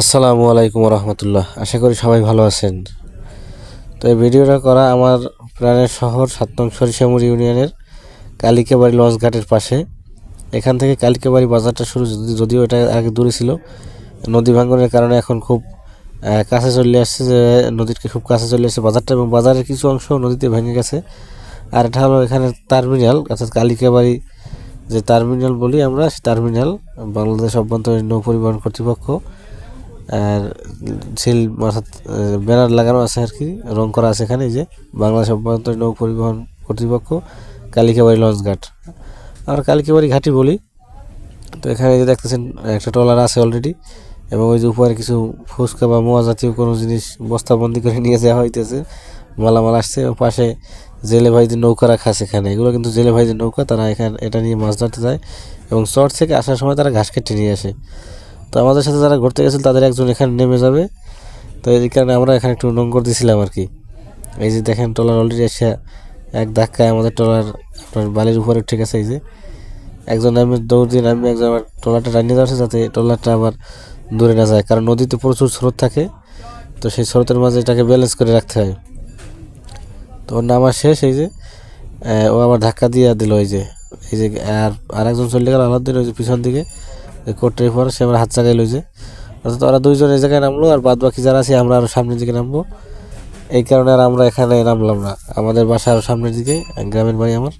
আসসালামু আলাইকুম রহমতুল্লাহ আশা করি সবাই ভালো আছেন। তো এই ভিডিওটা করা আমার প্রাণের শহর সাত নং সরিষামুড়ি ইউনিয়নের কালিকাবাড়ি লঞ্চ ঘাটের পাশে। এখান থেকে কালিকাবাড়ি বাজারটা শুরু যদিও এটা আগে দূরে ছিল। নদী ভাঙ্গনের কারণে এখন খুব কাছে চলে আসছে যে নদীর খুব কাছে চলে আসছে বাজারটা এবং বাজারের কিছু অংশ নদীতে ভেঙে গেছে। আর এটা হলো এখানে টার্মিনাল, অর্থাৎ কালিকাবাড়ি যে টার্মিনাল বলি আমরা টার্মিনাল বাংলাদেশ অভ্যন্তরীণ নৌ পরিবহন কর্তৃপক্ষ। আর সিল অর্থাৎ ব্যানার লাগানো আছে আর কি, রং করা আছে এখানে যে বাংলাদেশ অভ্যন্তরীণ নৌ পরিবহন কর্তৃপক্ষ কালিকাবাড়ি লঞ্চ ঘাট। আমরা কালিকাবাড়ি ঘাটই বলি। তো এখানে যে দেখতেছেন, একটা ট্রলার আছে অলরেডি এবং ওই যে উপরে কিছু ফুচকা বা মোয়া জাতীয় কোনো জিনিস বস্তাবন্দি করে নিয়ে যাওয়া হইতেছে, মালামাল আসছে এবং পাশে জেলে ভাইদের নৌকা রাখা আছে এখানে। এগুলো কিন্তু জেলে ভাইদের নৌকা, তারা এখানে, এটা নিয়ে মাছ ধরতে যায়, এবং চর থেকে আসার সময় তারা ঘাস কেটে নিয়ে আসে। তো আমাদের সাথে যারা ঘুরতে গেছিল, তাদের একজন এখানে নেমে যাবে। তো এই কারণে আমরা এখানে একটু নঙ্গর দিছিলাম আর কি। এই যে দেখেন, ট্রলার অলরেডি এসে এক ধাক্কায় আমাদের ট্রলার আপনার বালির উপরে ঠিক আছে এই যে। একজন নামে দৌড় দিয়ে নামে একজন আবার ট্রলারটা টানিয়ে যাচ্ছে যাতে ট্রলারটা আবার দূরে না যায়, কারণ নদীতে প্রচুর স্রোত থাকে। তো সেই স্রোতের মাঝে এটাকে ব্যালেন্স করে রাখতে হয়। তো ওর নামা শেষ, এই যে। ও আবার ধাক্কা দিয়ে দিল, এই যে। এই যে, আর আরেকজন চলে গেল আলাদিন ওই যে পিছন দিকে। কোর্টের পর সে আমার হাত চাগাই লইছে অর্থাৎ ওরা দুইজন এই জায়গায় নামলো আর বাদ বাকি যারা আছে, আমরা আরও সামনের দিকে নামবো। এই কারণে আর আমরা এখানে নামলাম না। আমাদের বাসা আরও সামনের দিকে, গ্রামের বাড়ি আমার।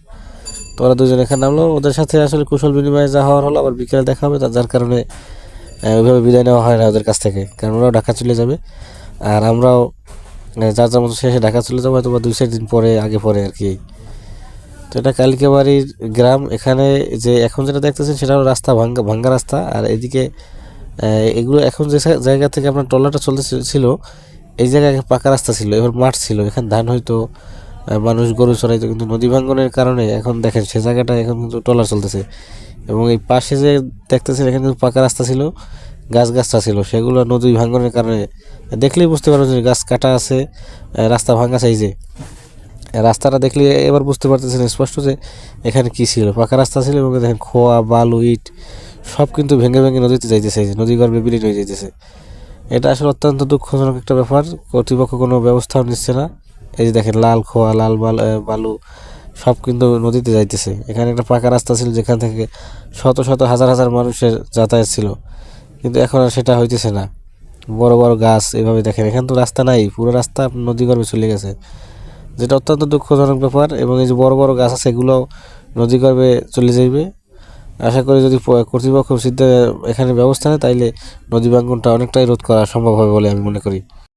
তো ওরা দুজন এখানে নামলো। ওদের সাথে আসলে কুশল বিনিময়ে যা হওয়ার হলো, আবার বিকেলে দেখা হবে। যার কারণে ওইভাবে বিদায় নেওয়া হয় না ওদের কাছ থেকে। কারণ ওরাও ঢাকা চলে যাবে। আর আমরাও যার যার মতো শেষে ঢাকা চলে যাব হয়তো বা দুই চার দিন পরে, আগে পরে আর কি। এটা কালিকাবাড়ির গ্রাম। এখানে যে এখন যেটা দেখতেছেন সেটা হলো রাস্তা, ভাঙ্গা ভাঙ্গা রাস্তা। আর এদিকে এগুলো এখন যে জায়গা থেকে আপনার ট্রলারটা চলতে ছিল, এই জায়গায় পাকা রাস্তা ছিল, এবার মাঠ ছিল। এখানে ধান হয়তো মানুষ গরু চড়াইতো, কিন্তু নদী ভাঙ্গনের কারণে এখন দেখেন সে জায়গাটা এখন কিন্তু ট্রলার চলতেছে। এবং এই পাশে যে দেখতেছেন, এখানে কিন্তু পাকা রাস্তা ছিল গাছ গাছটা ছিল। সেগুলো নদী ভাঙ্গনের কারণে, দেখলেই বুঝতে পারবেন যে গাছ কাটা আছে রাস্তা ভাঙ্গা সাইজে। রাস্তাটা দেখলে এবার বুঝতে পারতেছেন স্পষ্ট যে এখানে কি ছিল। পাকা রাস্তা ছিল এবং দেখেন খোয়া, বালু, ইট, সব কিন্তু ভেঙে ভেঙে নদীতে যাইতেছে নদী গর্ভে বিলীন হয়ে যাইতেছে। এটা আসলে অত্যন্ত দুঃখজনক একটা ব্যাপার, কর্তৃপক্ষ কোনো ব্যবস্থাও নিচ্ছে না। এই যে দেখেন লাল খোয়া, লাল বাল বালু, সব কিন্তু নদীতে যাইতেছে। এখানে একটা পাকা রাস্তা ছিল যেখান থেকে শত শত, হাজার হাজার মানুষের যাতায়াত ছিল। কিন্তু এখন আর সেটা হইতেছে না। বড় বড় গাছ, এভাবে দেখেন, এখানে তো রাস্তা নাই, পুরো রাস্তা নদী গর্ভে চলে গেছে। যেটা অত্যন্ত দুঃখজনক ব্যাপার এবং এই যে বড় বড় গাছ আছে, এগুলো নদী গর্ভে চলে যাইবে। আশা করি যদি কর্তৃপক্ষ সিদ্ধ এখানে ব্যবস্থা নেয়, তাইলে নদী ভাঙ্গনটা অনেকটাই রোধ করা সম্ভব হবে বলে আমি মনে করি।